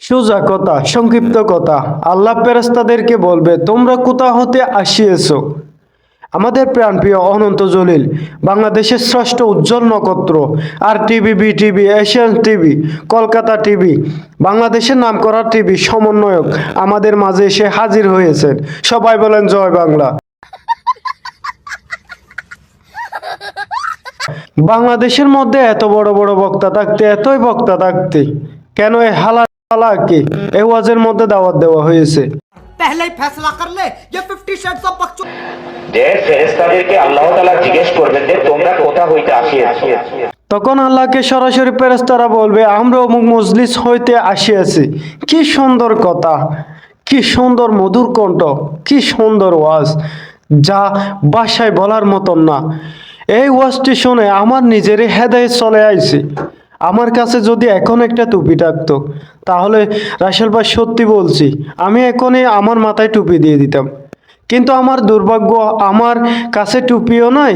সোজা কথা, সংক্ষিপ্ত কথা। আল্লাহ ফেরেস্তাদেরকে বলবে, তোমরা কোথা হতে আসিয়েছো? আমাদের প্রাণপ্রিয় অনন্ত জলিল, বাংলাদেশের শ্রেষ্ঠ উজ্জ্বল নক্ষত্র R TV B TV Asian TV, Kolkata TV, বাংলাদেশের নাম করা টিভি সমন্বয়ক আমাদের মাঝে এসে হাজির হয়েছেন। সবাই বলেন, জয় বাংলা। বাংলাদেশের মধ্যে এত বড় বড় বক্তা থাকতে এতই বক্তা থাকতে কেন এ হালা কি এ ওয়াজের মধ্যে দাওয়াত দেওয়া হয়েছে? পহলেই ফেসলা করলে যে 50 শেডস অফ বকচু যে ফেরেশতাদেরকে আল্লাহ তাআলা জিজ্ঞেস করবেন যে তোমরা কোথা হইতে তখন আল্লাহকে সরাসরি ফেরেশতারা বলবে আমরা অমুক মজলিস হইতে আসিয়াছি। কি সুন্দর কথা কি সুন্দর মধুর কণ্ঠ কি সুন্দর ওয়াজ যা বাসায় বলার মতন না। এই ওয়াজটি শুনে আমার নিজেরই হেদায় চলে আইছে। আমার কাছে যদি এখন একটা টুপি থাকতো, তাহলে রাসেল ভাই সত্যি বলছি, আমি এখনই আমার মাথায় টুপি দিয়ে দিতাম। কিন্তু আমার দুর্ভাগ্য, আমার কাছে টুপিও নাই,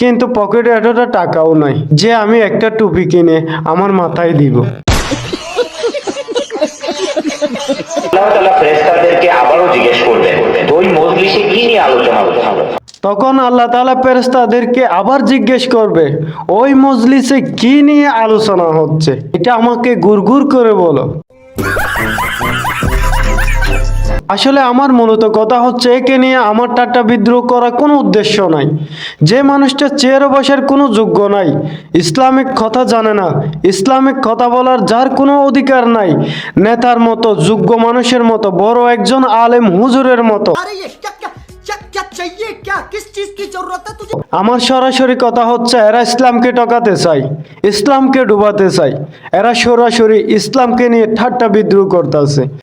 কিন্তু পকেটে এতটা টাকাও নাই যে আমি একটা টুপি কিনে আমার মাথায় দিব। আল্লাহ ফেরেশতাদেরকে আবারও জিজ্ঞেস করবেন, ওই মজলিসে কি নিয়ে আলোচনা হচ্ছে তখন আল্লাহ তালা ফেরেস্তাদেরকে আবার জিজ্ঞেস করবে, ওই মজলিসে কি নিয়ে আলোচনা হচ্ছে? এটা আমাকে গুড়গুড় করে বলো। আসলে আমার মূলত কথা হচ্ছে, একে নিয়ে আমার টাটা বিদ্রোহ করার কোনো উদ্দেশ্য নাই। যে মানুষটা চেয়ারে বসার কোনো যোগ্য নাই। ইসলামিক কথা জানে না। ইসলামিক কথা বলার যার কোনো অধিকার নাই। নেতার মতো, যোগ্য মানুষের মতো, বড় একজন আলেম হুজুরের মতো। चाहिए क्या किस चीज की जरूरत है तुझे আমার সরাসরি কথা হচ্ছে এরা ইসলামকে টকাতে চাই ইসলামকে ডুবাতে চাই এরা সরাসরি ইসলামকে নিয়ে ঠাট্টা বিদ্রোহ করতেছে